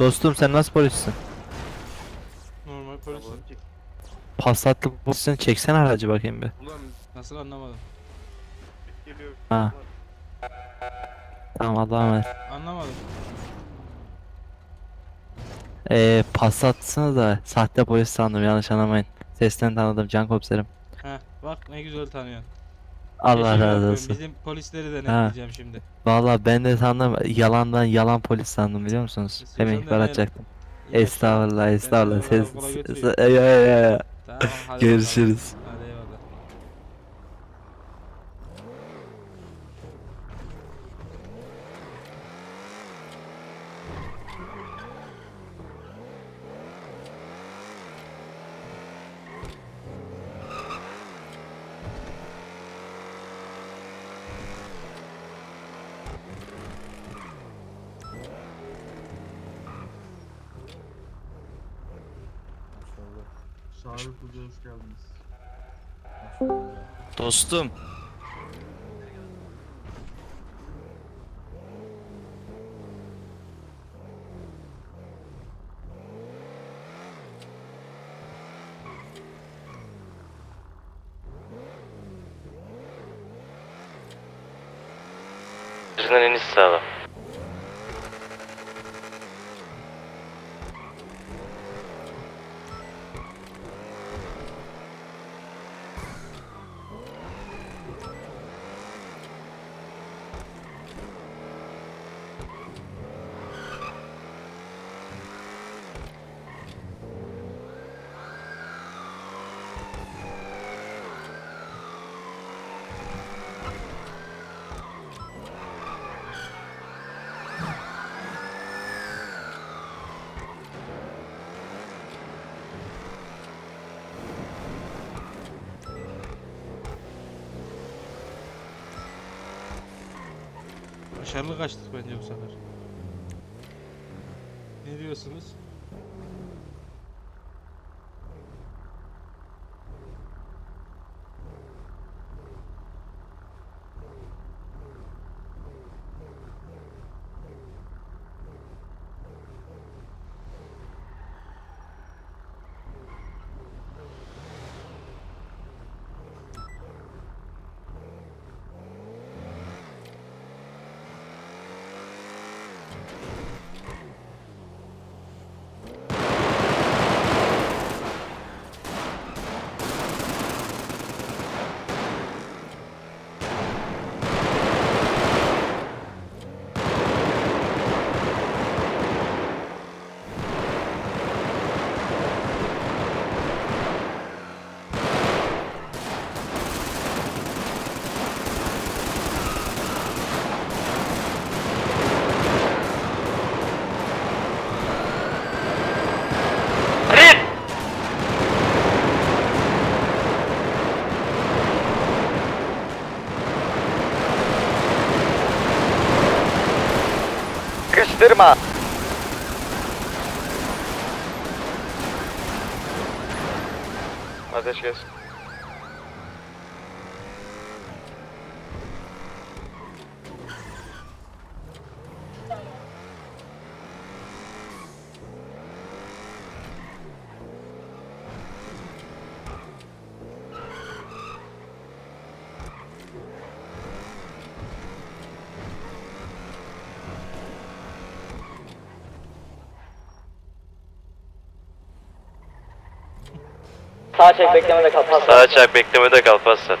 Dostum sen nasıl polissin? Normal polis. Passatlı polisini çeksene aracı bakayım bir. Ulan nasıl anlamadım? Geliyor. Ha. Tamam Allah'a emanet. Anlamadım. Ee, Passatlısınız da sahte polis sandım yanlış anlamayın. Sesten tanıdım can komiserim. Heh bak ne güzel tanıyorsun. Allah Teşekkür razı ederim. olsun. Bizim polisleri denetleyeceğim şimdi. Valla ben de sandım yalandan yalan polis sandım biliyor musunuz? İstiyorsan Hemen ihbar deneyelim. atacaktım. İyi akşamlar. Estağfurullah estağfurullah. seni Ses, karakola ses, götüreyim. Ey, ey, ey, ey. Tamam hadi Görüşürüz. bakalım. Hadi eyvallah. Sağlık Hoca hoş geldiniz. Dostum. Yüzünden iniş sağla. Başarılı kaçtık bence bu sefer. Ne diyorsunuz? Sıkıştırma. Ateş kes. Sağ çek beklemede kal. Pas Sağa çak beklemede kal Passat.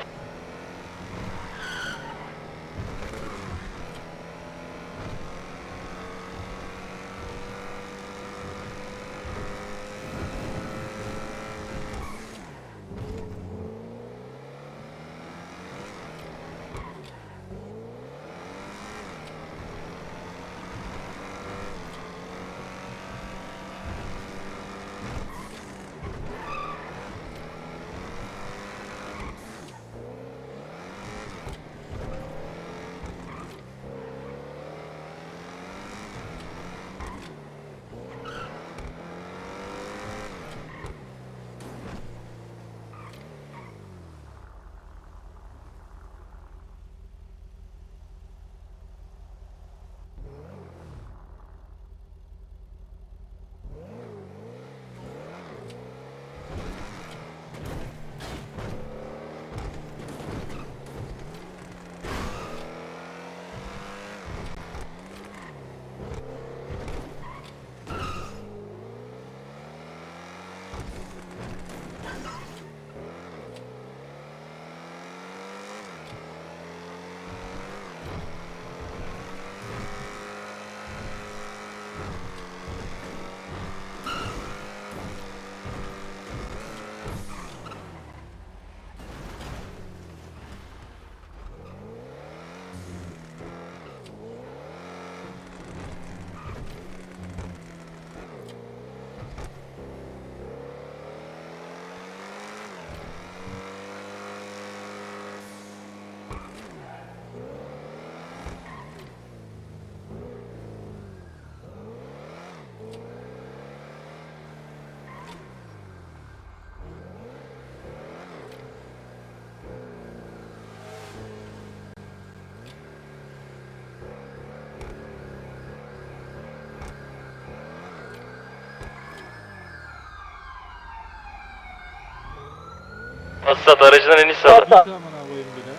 Passat aracından iniş sağla. Bir amına koyayım bir de.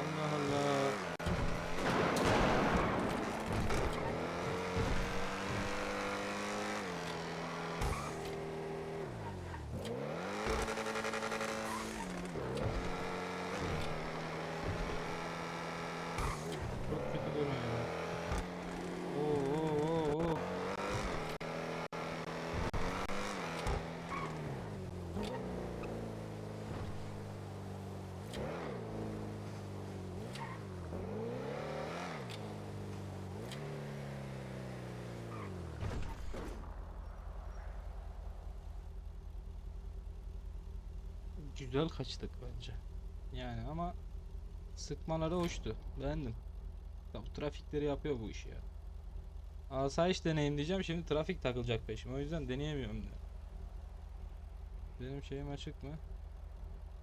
Allah Allah. Çok kötü dönüyor ya. Oo, oo, oo, oo. Güzel kaçtık bence. Yani ama sıkmaları hoştu. Beğendim. Ya bu trafikleri yapıyor bu işi ya. Asayiş deneyim diyeceğim şimdi trafik takılacak peşime o yüzden deneyemiyorum da. Benim şeyim açık mı?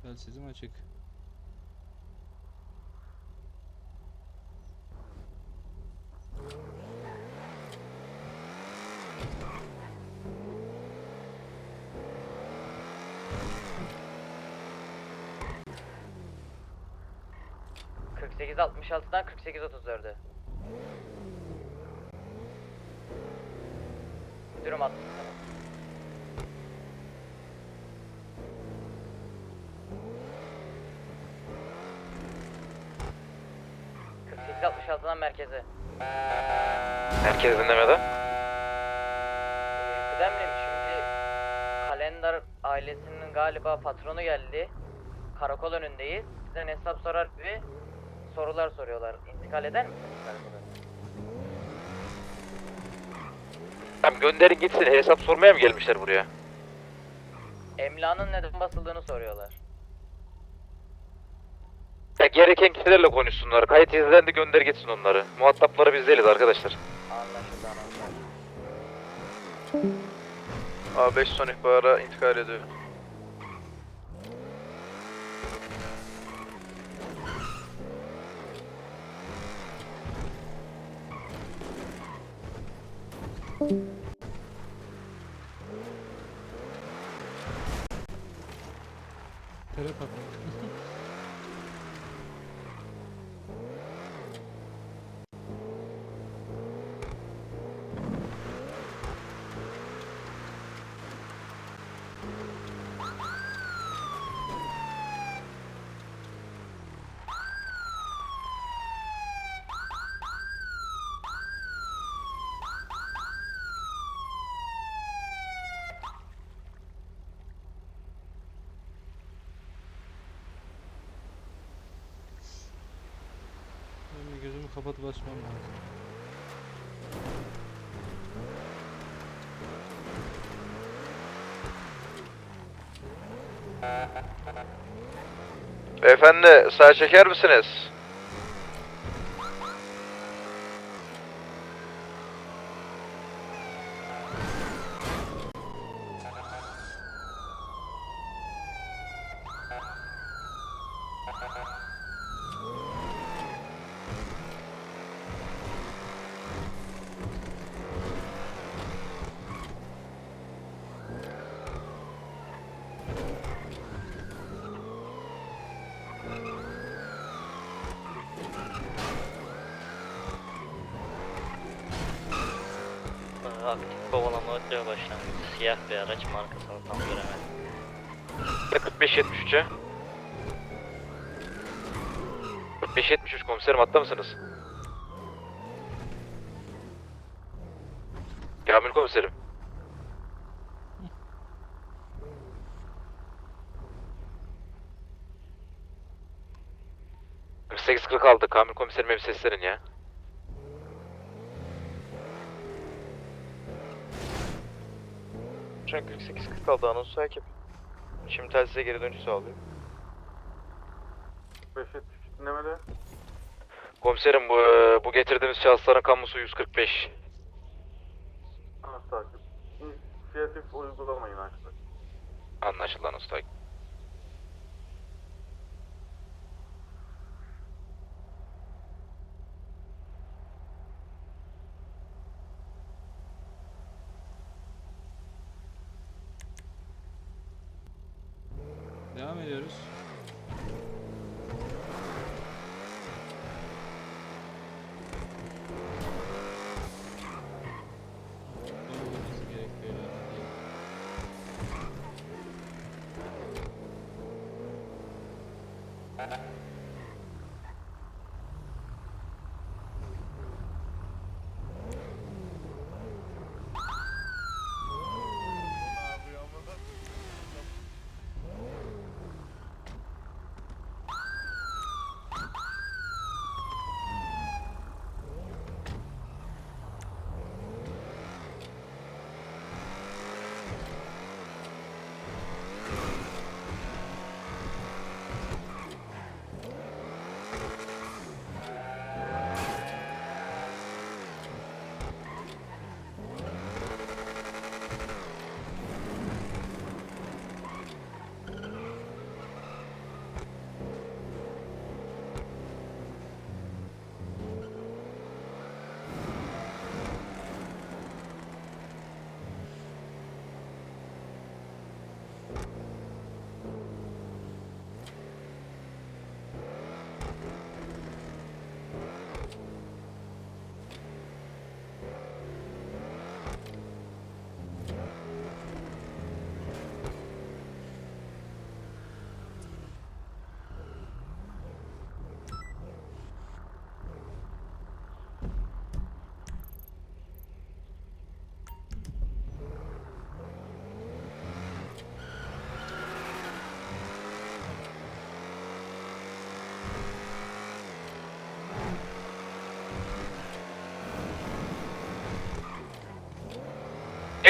Telsizim açık. ...48 66'dan 48 34'e. Müdürüm attı sana. ...48 66'dan merkeze. Herkes dinlemede. Ee, Kıdemlim şimdi... ...kalender ailesinin galiba patronu geldi. Karakol önündeyiz. Sizden hesap sorar gibi... ...sorular soruyorlar. İntikal eder misiniz karakola? Tamam gönderin gitsin hesap sormaya mı gelmişler buraya? Emlak'ın neden basıldığını soruyorlar. Ya gereken kişilerle konuşsunlar. Kayıt izlendi gönder gitsin onları. Muhatapları biz değiliz arkadaşlar. Anlaşıldı anlaşıldı. A5 son ihbara intikal ediyor. Gözümü kapatıp açmam lazım. Beyefendi sağ çeker misiniz? 45-73 komiserim hatta mısınız? Kamil komiserim. Kırk aldı. Kamil komiserime bir seslenin ya. Şu an 48 kaldı anonsu takip. Şimdi telsize geri dönüş sağlıyor. 573 dinlemede. Komiserim bu, bu getirdiğimiz şahısların kamusu 145. Anons takip. İnisiyatif uygulamayın arkadaşlar. Anlaşılan usta. Devam ediyoruz. Uh-huh.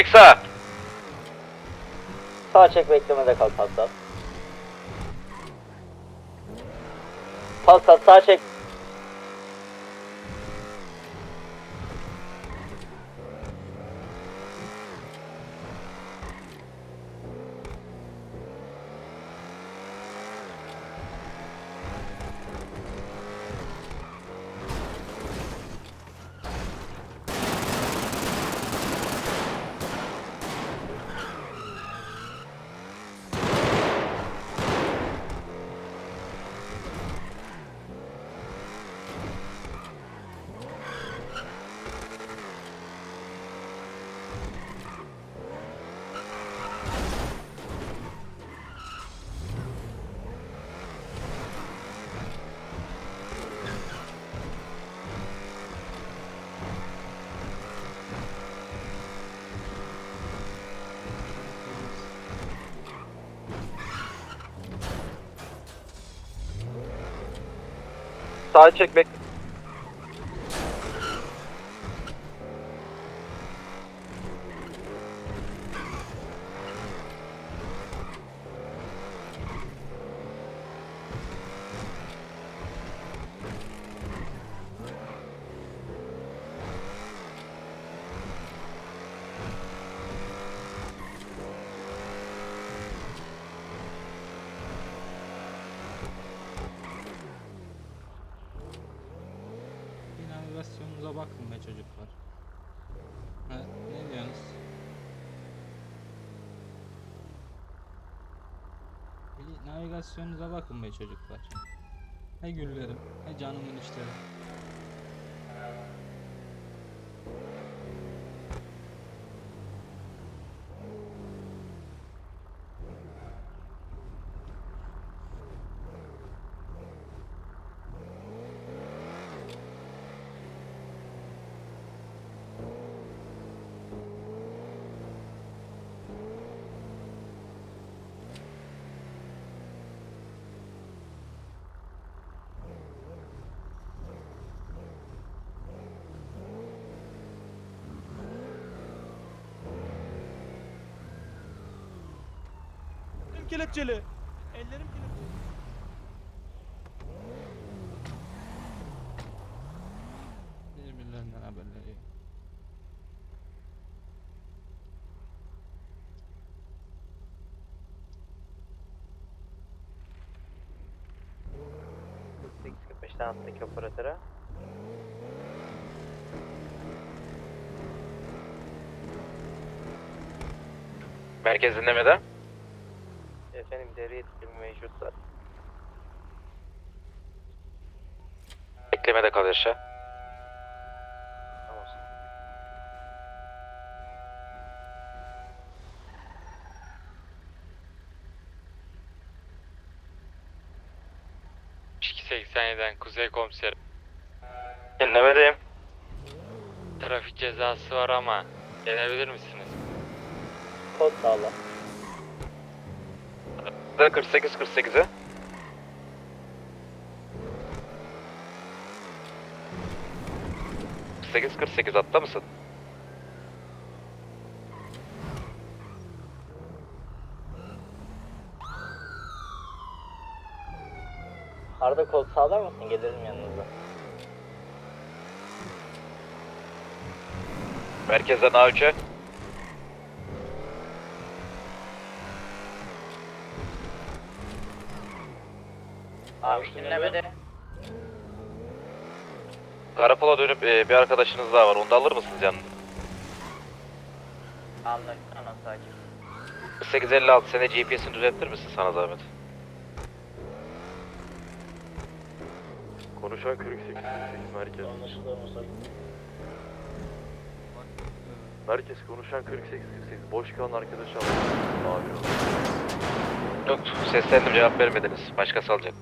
Çek sağa. Sağ çek beklemede kal Passat. Passat sağ çek. Sağa çek bek. Bir navigasyonunuza be çocuklar. Ha, ne diyorsunuz? Navigasyonunuza bakın be çocuklar. He güllerim, he canımın işleri. Kelepçeli. Ellerim kelepçeli. Birbirlerinden haberleri yok. Alttaki operatöre. Merkez dinlemede. Mevcut zaten. Beklemede kal yaşa. Tamam. Kuzey Komiserim. Dinlemedeyim. Trafik cezası var ama gelebilir misiniz? Kod sağla. 48 48'e. Sekiz kırk sekiz hatta mısın? Arda kod sağlar mısın? Gelirim yanınıza. Merkezden A3'e. Abi dinlemede. Karakola dönüp e, bir arkadaşınız daha var. Onu da alır mısınız yanına? Anlaştık ana sakin. 4856 sene GPS'ini düzeltir misin sana zahmet? Konuşan 48 merkez. Anlaşıldı anlaşıldı. Merkez konuşan 48 48. Boş kalan arkadaş al. Abi. Yok seslendim cevap vermediniz. Başkası alacak.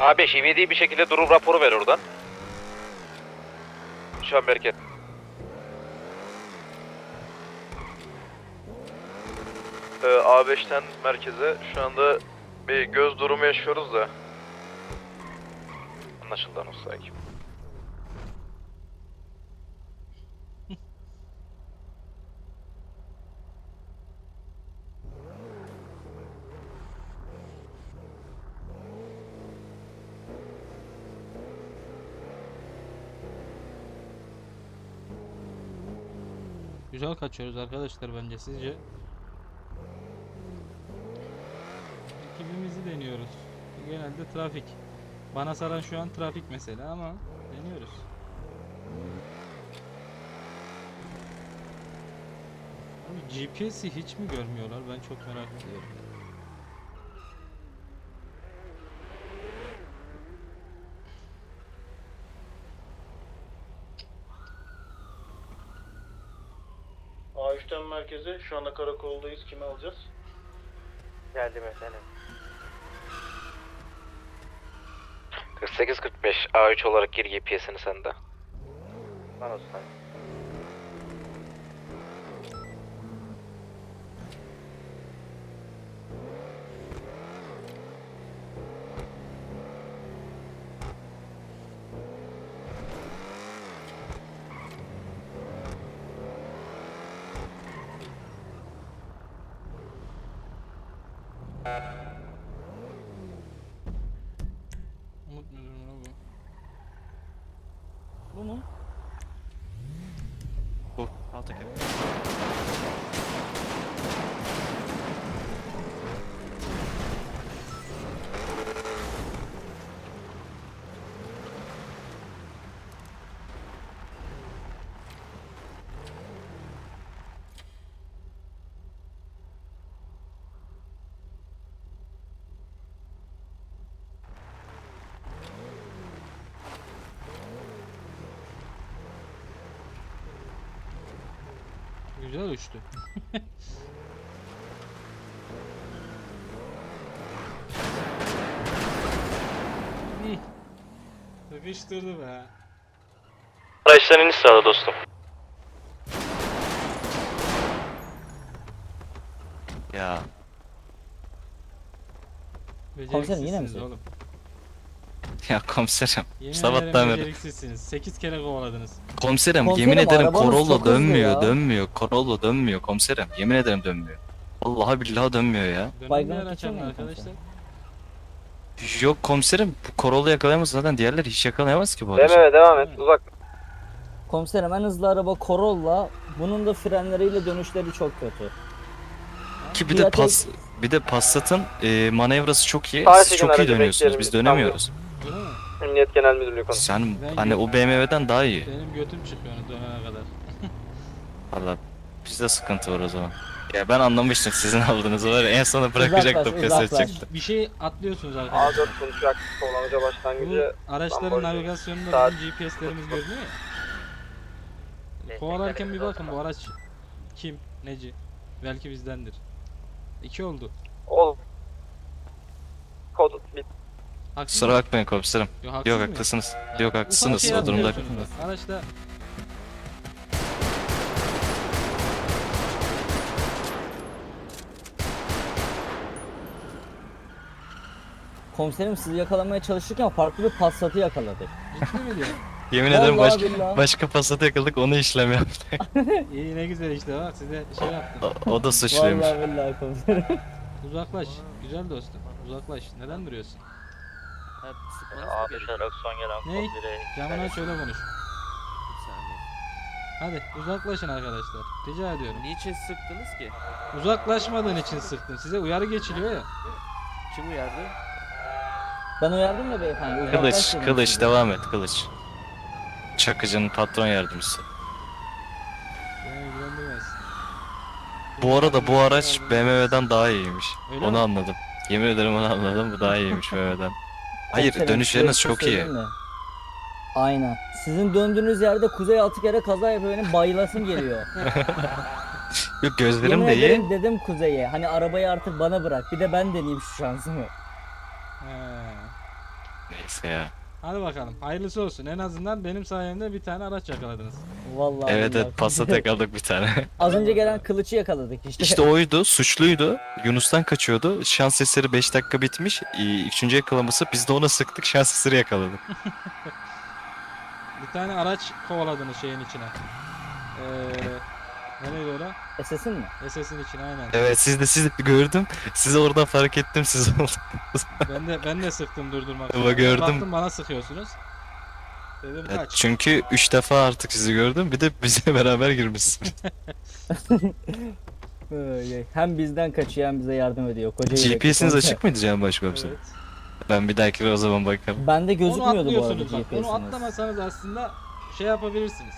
Abi ivedi bir şekilde durum raporu ver oradan. Şu an merkez. Ee, A5'ten merkeze şu anda bir göz durumu yaşıyoruz da. Anlaşıldı anons sakin. Güzel kaçıyoruz arkadaşlar bence sizce. Ekibimizi deniyoruz. Genelde trafik. Bana saran şu an trafik mesela ama deniyoruz. Abi GPS'i hiç mi görmüyorlar? Ben çok merak ediyorum. A3'ten merkeze şu anda karakoldayız. Kimi alacağız? Geldim efendim. 48 45 A3 olarak gir GPS'ini sende. Bana say. Umut müdür mü bu? Bu mu? Bu. Alttaki. Güzel uçtu. İyi. Sıkıştırdı be. Araçtan iniş sağla dostum. Ya. Komiserim yine mi oğlum? Ya komiserim. Yemin Sabahtan ederim beri. beceriksizsiniz. 8 kere kovaladınız. Komiserim, Komiserim, yemin ederim arabanız çok Corolla hızlı dönmüyor, ya. dönmüyor. Corolla dönmüyor komiserim. Yemin ederim dönmüyor. Vallahi billahi dönmüyor ya. Baygın mu arkadaşlar. Yok komiserim bu Corolla yakalayamaz zaten diğerleri hiç yakalayamaz ki bu aracı. Devam et Evet. uzak. Komiserim en hızlı araba Corolla. Bunun da frenleriyle dönüşleri çok kötü. Ki bir de Diğer pas bir de Passat'ın e, manevrası çok iyi. Sağ Siz çok iyi aracı dönüyorsunuz. bekleyelim, Biz biz dönemiyoruz. Emniyet Genel Müdürlüğü konusu. Sen Ben hani o. BMW'den daha iyi. Benim götüm çıkıyor onu dönene kadar. Valla bizde sıkıntı var o zaman. Ya ben anlamıştım sizin aldığınızı var ya en sona bırakacaktım Uzaklaş, pes edecektim. Bir şey atlıyorsunuz arkadaşlar. A4 sonuç aktif kullanıcı Bu başlangıcı araçların Lamborghini. navigasyonunda Saat- bizim GPS'lerimiz görünüyor ya. Kovalarken bir bakın bu araç kim, neci. Belki bizdendir. İki oldu. ol. Kod bit. Haksız mı? bakmayın komiserim. Yok, haksız Yok mıyım? haklısınız. Ya, Yok ufak haklısınız şey o durumda. bak. Araçta Komiserim sizi yakalamaya çalışırken farklı bir Passat'ı yakaladık. ciddi mi diyorsun? Yemin ederim Vallahi başka, billahi. başka Passat yakaladık onu işlem yaptı. İyi ne güzel işte bak size şey yaptım. O, o da suçluymuş. Vallahi billahi komiserim. Uzaklaş. Güzel dostum. Uzaklaş. Neden duruyorsun? A5 araç son gelen Ne? kod direği. Camına şöyle konuş. Hadi uzaklaşın arkadaşlar. Rica ediyorum. Niçin sıktınız ki? Uzaklaşmadığın için sıktım. Size uyarı geçiliyor ya. Kim uyardı? Ben uyardım ya beyefendi. Kılıç, dedim kılıç size. devam et kılıç. Çakıcı'nın patron yardımcısı. Beni ilgilendirmez. Bu arada bu araç BMW'den daha iyiymiş. Öyle onu mi? anladım. Yemin ederim onu anladım. Bu daha iyiymiş BMW'den. Hayır Komiserim, dönüşleriniz çok iyi. söyleyeyim mi? Aynen. Sizin döndüğünüz yerde Kuzey altı kere kaza yapıyor benim bayılasım geliyor. Yok gözlerim Yemin de iyi. ederim dedim Kuzey'e hani arabayı artık bana bırak bir de ben deneyeyim şu şansımı. He. Neyse ya. Hadi bakalım. Hayırlısı olsun. En azından benim sayemde bir tane araç yakaladınız. Vallahi Evet billahi. evet Passat yakaladık bir tane. Az önce gelen kılıcı yakaladık işte. İşte oydu, suçluydu. Yunus'tan kaçıyordu. Şans eseri 5 dakika bitmiş. Ee, Üçüncü yakalaması biz de ona sıktık. Şans eseri yakaladık. Bir tane araç kovaladınız şeyin içine. Eee... Nereydi ora? SS'in mi? SS'in içine aynen. Evet siz de siz de gördüm. Sizi oradan fark ettim siz oldu. Ben de ben de sıktım durdurmak Ama gördüm. Baktım bana sıkıyorsunuz. Dedim Evet, kaç. çünkü 3 defa artık sizi gördüm. Bir de bize beraber girmişsiniz. Öyle. Hem bizden kaçıyor hem bize yardım ediyor. Koca GPS'iniz açık mıydı Can Başkomiserim? Evet. Ben bir dahaki o zaman bakarım. Bende gözükmüyordu bu arada bak. Onu GPS'iniz. atlamasanız aslında şey yapabilirsiniz.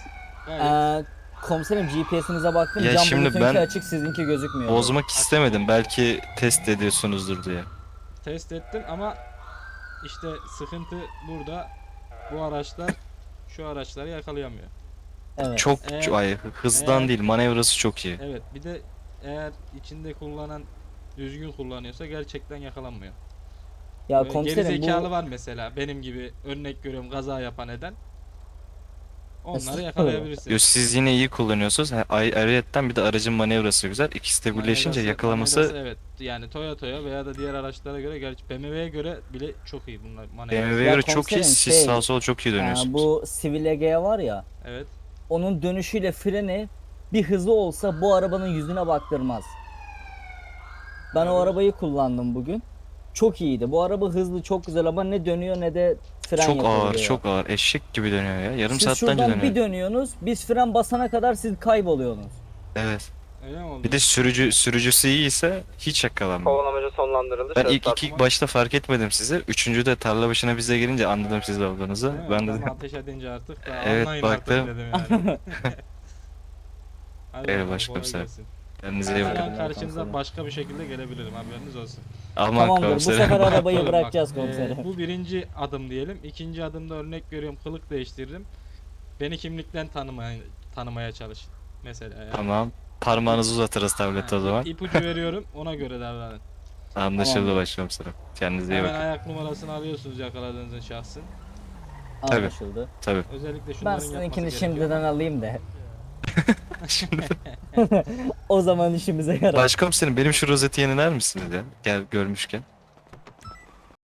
Gayet. Ee, komiserim GPS'inize baktım. Ya Cam şimdi bulutunki ben- açık sizinki gözükmüyor. Bozmak istemedim. Belki test ediyorsunuzdur diye. Test ettim ama işte sıkıntı burada. Bu araçlar şu araçları yakalayamıyor. Evet. Çok Eğer- ay hızdan eğer- değil manevrası çok iyi. Evet bir de eğer içinde kullanan düzgün kullanıyorsa gerçekten yakalanmıyor. Ya Böyle komiserim Geri zekalı bu var mesela benim gibi örnek görüyorum kaza yapan eden. Onları. Yo, yakalayabilirsiniz. siz yine iyi kullanıyorsunuz. Ha, ay- Ayrıyetten bir de aracın manevrası güzel. İkisi de birleşince Manevrası- yakalaması manevrası evet yani Toyota'ya veya da diğer araçlara göre gerçi BMW'ye göre bile çok iyi bunlar manevrası. BMW'ye Ya göre çok iyi. komiserim, Siz şey, sağ sol çok iyi dönüyorsunuz. bu Civil Ege var ya Evet. onun dönüşüyle freni bir hızı olsa bu arabanın yüzüne baktırmaz. Ben o arabayı kullandım bugün. Çok iyiydi. Bu araba hızlı çok güzel ama ne dönüyor ne de fren Çok ağır, yapabiliyor. çok ağır. Eşek gibi dönüyor ya. Yarım Siz saatten önce şuradan dönüyor. bir dönüyorsunuz, biz fren basana kadar siz kayboluyorsunuz. Evet. Öyle mi oldu? Bir de sürücü sürücüsü iyiyse hiç yakalanmıyor. Kovalamacı sonlandırıldı. Ben ilk Şahıslar- iki başta fark etmedim sizi. Üçüncü de tarla başına bize gelince anladım siz olduğunuzu. Değil mi? Ben de ateş edince artık Evet, anlayın baktım. artık dedim yani. Hadi Evet, bakalım, kolay şey. gelsin. Kendinize iyi Ben bakın. karşınıza başka bir şekilde gelebilirim haberiniz olsun. Aman Tamamdır. Bu komiserim. sefer arabayı Bak, bırakacağız e, komiserim. bu birinci adım diyelim. İkinci adımda örnek görüyorum kılık değiştiririm. Beni kimlikten tanımaya tanımaya çalışın. Mesela yani. Tamam. Parmağınızı uzatırız tablete o zaman. İpucu veriyorum ona göre davranın. Anlaşıldı Tamamdır. başkomiserim. Kendinize iyi Hemen bakın. ayak numarasını alıyorsunuz yakaladığınızın şahsın. tabii. Anlaşıldı. Tabii. Özellikle Ben şunların sizinkini yapması şimdiden gerekiyor. alayım da. Şimdi O zaman işimize yarar. başkomiserim benim şu rozeti yeniler misiniz ya? Gel görmüşken.